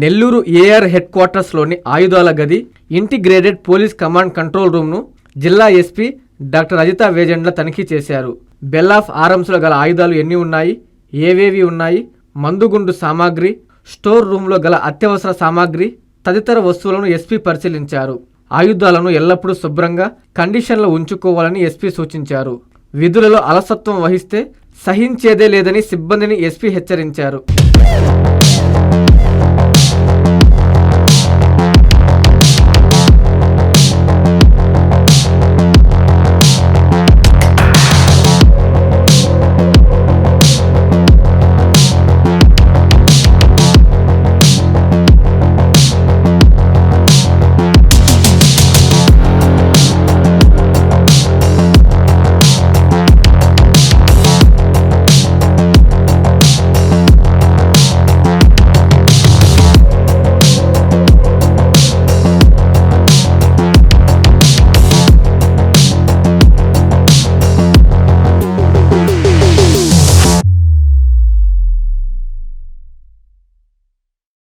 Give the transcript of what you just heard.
Nellore AR head క్వార్టర్స్లోని ఆయుధాల గది ఇంటిగ్రేటెడ్ పోలీస్ కమాండ్ కంట్రోల్ రూమ్ను జిల్లా ఎస్పీ డాక్టర్ అజిత వేజెండ్ల తనిఖీ చేశారు. బెల్ ఆఫ్ ఆర్మ్స్లో గల ఆయుధాలు ఎన్ని ఉన్నాయి ఏవేవి ఉన్నాయి మందుగుండు సామాగ్రి స్టోర్ రూమ్లో గల అత్యవసర సామాగ్రి తదితర వస్తువులను ఎస్పీ పరిశీలించారు. ఆయుధాలను ఎల్లప్పుడూ శుభ్రంగా కండిషన్లో ఉంచుకోవాలని ఎస్పీ సూచించారు. విధులలో అలసత్వం వహిస్తే సహించేదే లేదని సిబ్బందిని ఎస్పీ హెచ్చరించారు.